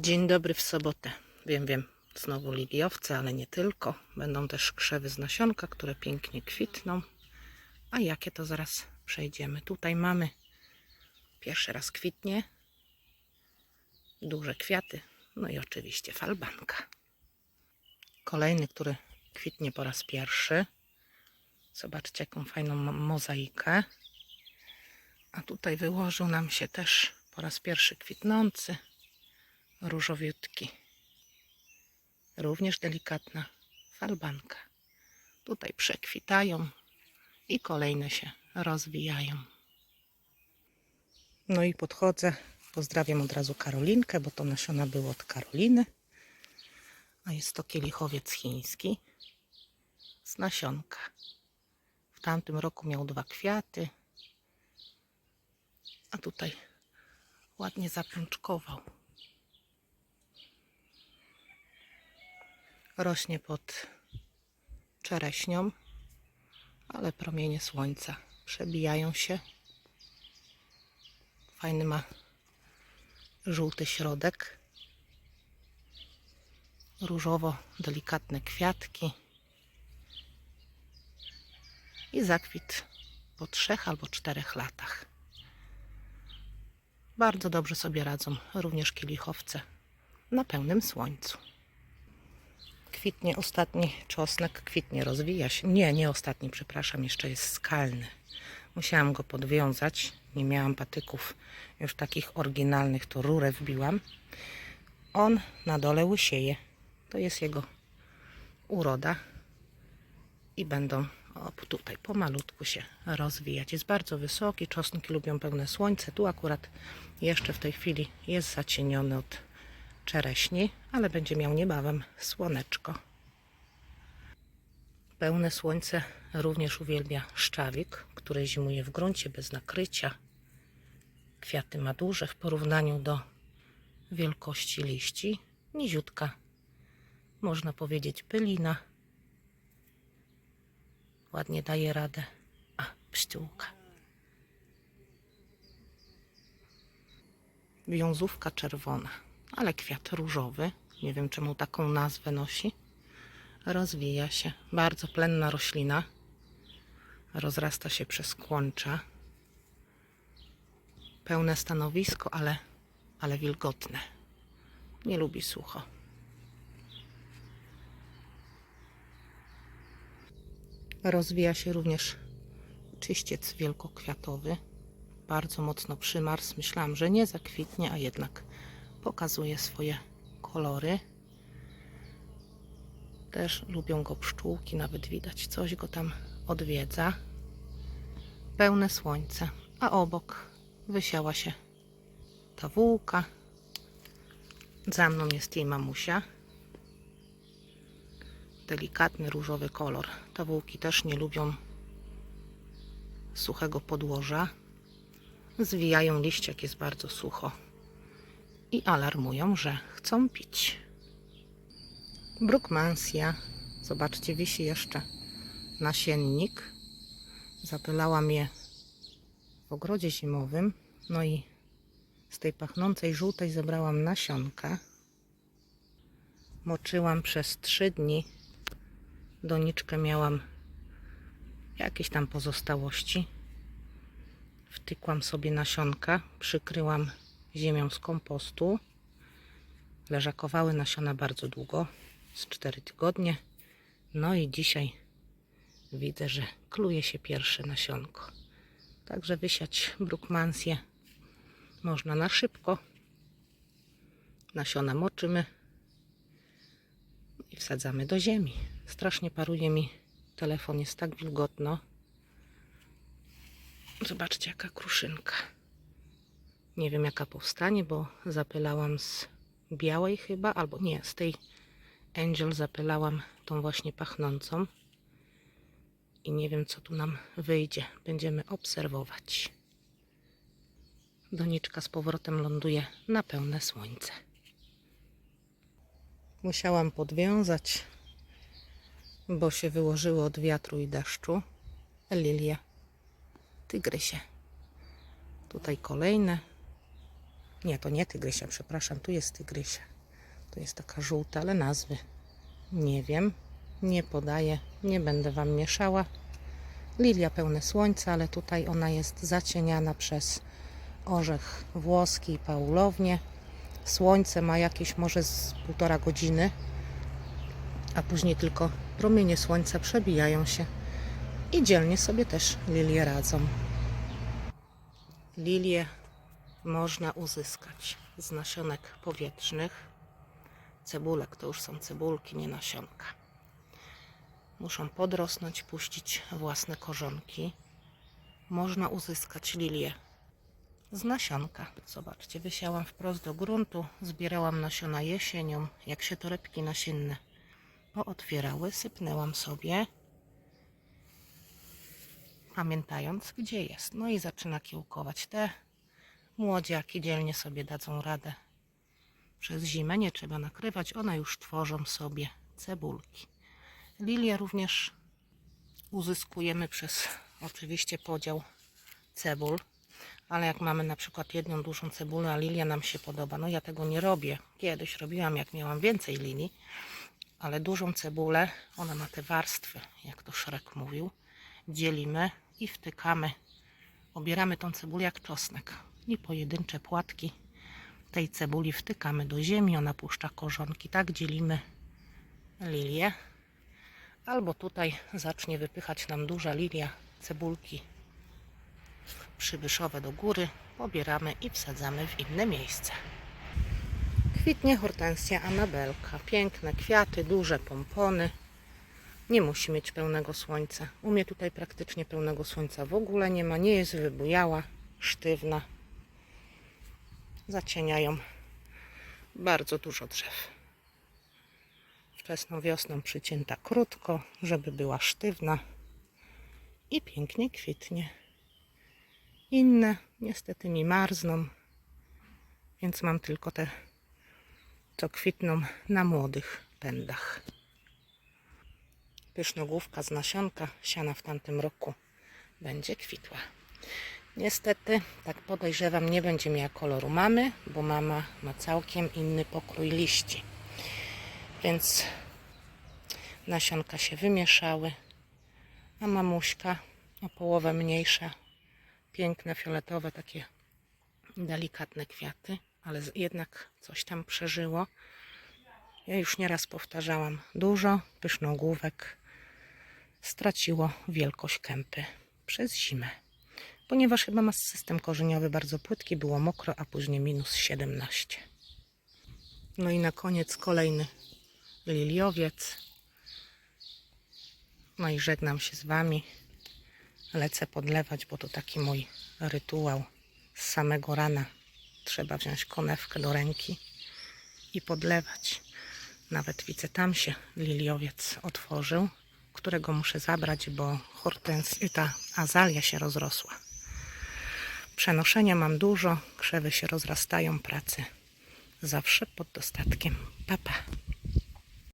Dzień dobry w sobotę. Wiem, wiem, znowu liliowce, ale nie tylko. Będą też krzewy z nasionka, które pięknie kwitną. A jakie to zaraz przejdziemy. Tutaj mamy pierwszy raz kwitnie, duże kwiaty, no i oczywiście falbanka. Kolejny, który kwitnie po raz pierwszy. Zobaczcie, jaką fajną mozaikę. A tutaj wyłożył nam się też po raz pierwszy kwitnący różowiutki. Również delikatna falbanka. Tutaj przekwitają i kolejne się rozwijają. No i podchodzę. Pozdrawiam od razu Karolinkę, bo to nasiona było od Karoliny. A jest to kielichowiec chiński z nasionka. W tamtym roku miał dwa kwiaty, a tutaj ładnie zapączkował. Rośnie pod czereśnią, ale promienie słońca przebijają się. Fajny ma żółty środek. Różowo delikatne kwiatki. I zakwit po trzech albo czterech latach. Bardzo dobrze sobie radzą również kielichowce na pełnym słońcu. Kwitnie ostatni czosnek, kwitnie, rozwija się. Nie, nie ostatni, przepraszam, jeszcze jest skalny. Musiałam go podwiązać. Nie miałam patyków już takich oryginalnych, to rurę wbiłam. On na dole łysieje. To jest jego uroda. I będą o, tutaj pomalutku się rozwijać. Jest bardzo wysoki, czosnki lubią pełne słońce. Tu akurat jeszcze w tej chwili jest zacieniony od czereśni, ale będzie miał niebawem słoneczko. Pełne słońce również uwielbia szczawik, który zimuje w gruncie bez nakrycia. Kwiaty ma duże w porównaniu do wielkości liści. Niziutka, można powiedzieć bylina. Ładnie daje radę. A, pściółka. Wiązówka czerwona, ale kwiat różowy. Nie wiem czemu taką nazwę nosi. Rozwija się. Bardzo plenna roślina. Rozrasta się przez kłącza. Pełne stanowisko, ale, ale wilgotne. Nie lubi sucho. Rozwija się również czyściec wielkokwiatowy. Bardzo mocno przymarzł. Myślałam, że nie zakwitnie, a jednak pokazuje swoje kolory. Też lubią go pszczółki, nawet widać, coś go tam odwiedza. Pełne słońce, a obok wysiała się ta wółka. Za mną jest jej mamusia. Delikatny różowy kolor. Te wółki też nie lubią suchego podłoża. Zwijają liście, jak jest bardzo sucho. I alarmują, że chcą pić. Brukmansja. Zobaczcie, wisi jeszcze nasiennik. Zapylałam je w ogrodzie zimowym. No i z tej pachnącej żółtej zebrałam nasionka. Moczyłam przez trzy dni. Doniczkę miałam jakieś tam pozostałości. Wtykłam sobie nasionka, przykryłam ziemią z kompostu. Leżakowały nasiona bardzo długo, z 4 tygodnie. No i dzisiaj widzę, że kluje się pierwsze nasionko. Także wysiać brukmansję można na szybko. Nasiona moczymy i wsadzamy do ziemi. Strasznie paruje mi telefon, jest tak wilgotno. Zobaczcie, jaka kruszynka. Nie wiem, jaka powstanie, bo zapylałam z białej chyba, albo nie, z tej Angel zapylałam tą właśnie pachnącą. I nie wiem, co tu nam wyjdzie. Będziemy obserwować. Doniczka z powrotem ląduje na pełne słońce. Musiałam podwiązać, bo się wyłożyło od wiatru i deszczu. Lilie, tygrysie. Tutaj kolejne Nie, to nie tygrysia, przepraszam, tu jest tygrysia. Tu jest taka żółta, ale nazwy nie wiem. Nie podaję, nie będę Wam mieszała. Lilia pełne słońca, ale tutaj ona jest zacieniana przez orzech włoski i paulownię. Słońce ma jakieś może z półtora godziny, a później tylko promienie słońca przebijają się i dzielnie sobie też lilie radzą. Lilie można uzyskać z nasionek powietrznych. Cebulek to już są cebulki, nie nasionka. Muszą podrosnąć, puścić własne korzonki. Można uzyskać lilię z nasionka. Zobaczcie, wysiałam wprost do gruntu, zbierałam nasiona jesienią, jak się torebki nasienne pootwierały, sypnęłam sobie, pamiętając gdzie jest. No i zaczyna kiełkować. Te młodziaki dzielnie sobie dadzą radę. Przez zimę nie trzeba nakrywać, one już tworzą sobie cebulki. Lilię również uzyskujemy przez oczywiście podział cebul, ale jak mamy na przykład jedną dużą cebulę, a lilia nam się podoba, no ja tego nie robię. Kiedyś robiłam, jak miałam więcej linii, ale dużą cebulę, ona ma te warstwy, jak to Szrek mówił, dzielimy i wtykamy. Obieramy tą cebulę jak czosnek i pojedyncze płatki tej cebuli wtykamy do ziemi, ona puszcza korzonki. Tak dzielimy lilię. Albo tutaj zacznie wypychać nam duża lilia cebulki przybyszowe do góry. Pobieramy i wsadzamy w inne miejsce. Kwitnie hortensja anabelka. Piękne kwiaty, duże pompony. Nie musi mieć pełnego słońca. U mnie tutaj praktycznie pełnego słońca w ogóle nie ma. Nie jest wybujała, sztywna. Zacieniają bardzo dużo drzew. Wczesną wiosną przycięta krótko, żeby była sztywna i pięknie kwitnie. Inne niestety mi marzną, więc mam tylko te, co kwitną na młodych pędach. Pysznogłówka z nasionka siana w tamtym roku będzie kwitła. Niestety, tak podejrzewam, nie będzie miała koloru mamy, bo mama ma całkiem inny pokrój liści. Więc nasionka się wymieszały, a mamuśka o połowę mniejsza, piękne, fioletowe, takie delikatne kwiaty, ale jednak coś tam przeżyło. Ja już nieraz powtarzałam, dużo pysznogłówek straciło wielkość kępy przez zimę ponieważ chyba ma system korzeniowy bardzo płytki, było mokro, a później minus 17. No i na koniec kolejny liliowiec. No i żegnam się z Wami. Lecę podlewać, bo to taki mój rytuał. Z samego rana trzeba wziąć konewkę do ręki i podlewać. Nawet widzę, tam się liliowiec otworzył, którego muszę zabrać, bo hortens, ta azalia się rozrosła. Przenoszenia mam dużo, krzewy się rozrastają, pracy zawsze pod dostatkiem. Papa. Pa.